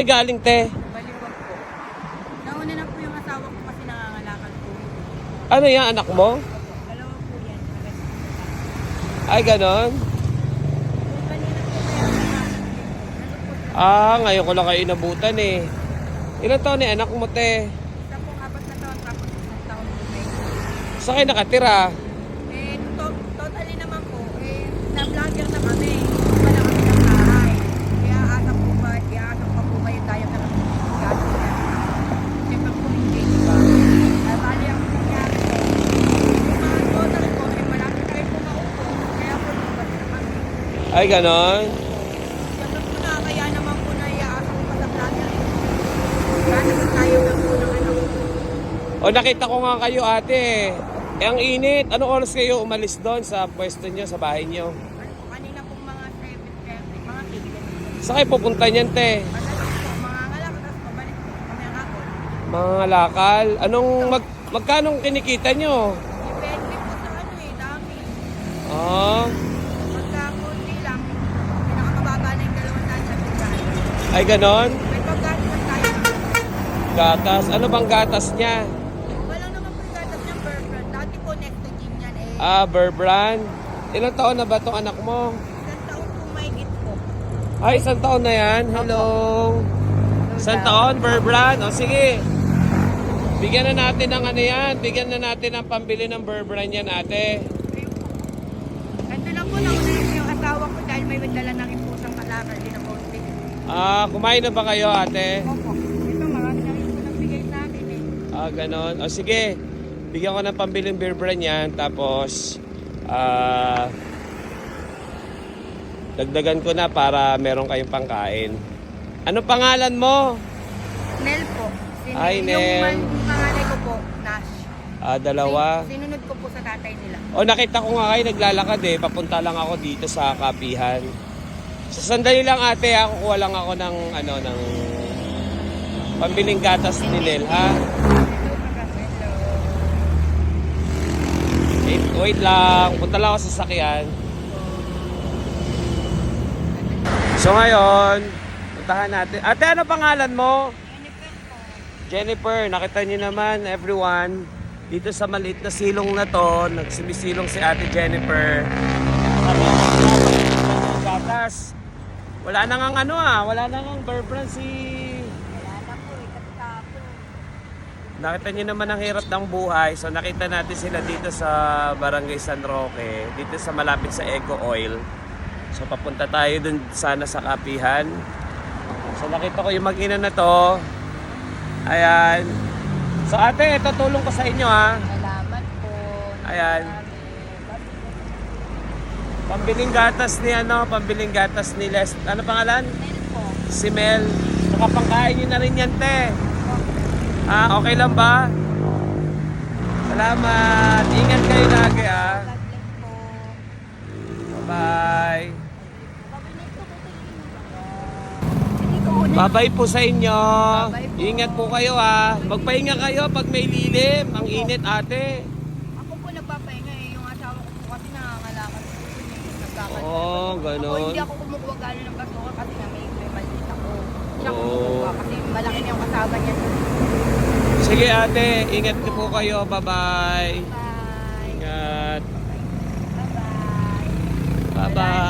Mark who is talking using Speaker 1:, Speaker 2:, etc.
Speaker 1: Galing te.
Speaker 2: Baliwag po. Nauna na po yung asawa ko kasi nangangalakal po.
Speaker 1: Ano yan, anak mo?
Speaker 2: Dalawa po yan.
Speaker 1: Ay, ganon.
Speaker 2: Po po
Speaker 1: Ah, ngayon ko lang kayo inabutan eh. Ilan taon ni anak mo te?
Speaker 2: Isa pong apat na taon tapos isang taon po.
Speaker 1: Saan kayo nakatira?
Speaker 2: Eh, to totally naman po, eh, na-vlogger na kami. Wala kami ng bahay. Kaya asa po ba, kaya asa pa po kayo tayo na gato yan. Siyempre po hindi, di ba? Kaya bali ang nangyari po. Yung mga total po, eh, malapit na rin po maupo. Kaya po, lumabas na kami.
Speaker 1: Ay, ganon.
Speaker 2: Siyempre po na, kaya naman po na iaasa ko pa sa vlogger. Kaya naman tayo lang po ng ano.
Speaker 1: O nakita ko nga kayo ate. Eh, ang init. Anong oras kayo umalis doon sa pwesto nyo, sa bahay nyo?
Speaker 2: Ano po, kanina pong mga 7.30, mga tigil.
Speaker 1: Saan kayo pupunta niyan te?
Speaker 2: Mga ngalak, tapos pabalik po kami ang hapon.
Speaker 1: Mga lakal. Anong mag, magkanong kinikita nyo?
Speaker 2: Depende po sa ano eh, dami.
Speaker 1: Ah,
Speaker 2: Pagka konti lang, pinakamababa na yung dalawang daan sa bigahe.
Speaker 1: Ay ganon.
Speaker 2: May paggatas tayo.
Speaker 1: Gatas. Ano bang gatas niya?
Speaker 2: Wala naman po gatas ng Burberry. Dati po next to gym yan eh.
Speaker 1: Ah, Burbrand. Ilang taon na ba tong anak mo?
Speaker 2: Isang taon po may git po.
Speaker 1: Ay, isang taon na yan. Hello. Isang taon, Burbrand. O sige. Bigyan na natin ng ano yan. Bigyan na natin ng pambili ng Burbrand yan, ate.
Speaker 2: Ayun po. Ganito lang po, nauna na po yung asawa ko dahil may dala ng impusang kalakal din na konti.
Speaker 1: Ah, kumain na ba kayo, ate?
Speaker 2: Opo. Ito, marami na rin po nagbigay sa akin eh.
Speaker 1: Ah, ganon. O sige. Bigyan ko ng pambiling beer brand yan. Tapos, ah, dagdagan ko na para meron kayong pangkain. Ano pangalan mo?
Speaker 2: Nel po. Sin-
Speaker 1: Ay,
Speaker 2: Yung
Speaker 1: Nel.
Speaker 2: man, panganay ko po, Nash.
Speaker 1: Ah, dalawa.
Speaker 2: Sin- Sinunod ko po sa tatay nila.
Speaker 1: O nakita ko nga kayo naglalakad eh. Papunta lang ako dito sa kapihan. Sa sandali lang ate, ha, kukuha lang ako ng ano ng pambiling gatas ni Nel, ha? Wait, wait lang. Punta lang ako sa sakyan. So ngayon, puntahan natin. Ate, ano pangalan mo?
Speaker 2: Jennifer
Speaker 1: nakita niyo naman everyone dito sa maliit na silong na to, nagsimisilong si Ate Jennifer. Gatas. Wala na ngang ano ah, wala na ngang Burbrand si...
Speaker 2: Wala na po, eh, katapon.
Speaker 1: Nakita niyo naman ang hirap ng buhay. So nakita natin sila dito sa Barangay San Roque, dito sa malapit sa Eco Oil. So papunta tayo dun sana sa kapihan. So nakita ko yung mag-ina na to. Ayan. So ate, ito tulong ko sa inyo ha.
Speaker 2: Salamat po.
Speaker 1: Ayan. Pambiling gatas ni ano, pambiling gatas ni Les. Ano pangalan?
Speaker 2: Nel po.
Speaker 1: Si Mel. Nakapangkain niyo na rin yan, te. Ah, okay lang ba? Salamat. Ingat kayo lagi, ah. Bye.
Speaker 2: Una.
Speaker 1: Bye-bye po sa inyo.
Speaker 2: Bye-bye po.
Speaker 1: Ingat po kayo, ah. Magpahinga kayo pag may lilim. Ang init, ate.
Speaker 2: Ako po nagpapahinga eh. Yung asawa ko po kasi nangangalakal po. yun Nagkakal.
Speaker 1: Oh,
Speaker 2: Ako
Speaker 1: ganon.
Speaker 2: hindi ako kumukuha galing ng basuka kasi na may, may maliit ako. Siya
Speaker 1: Oh.
Speaker 2: kumukuha kasi malaki na yung kasama niya.
Speaker 1: Sige, ate. Ingat po kayo. Bye-bye.
Speaker 2: Bye.
Speaker 1: Ingat.
Speaker 2: Bye-bye.
Speaker 1: Bye-bye.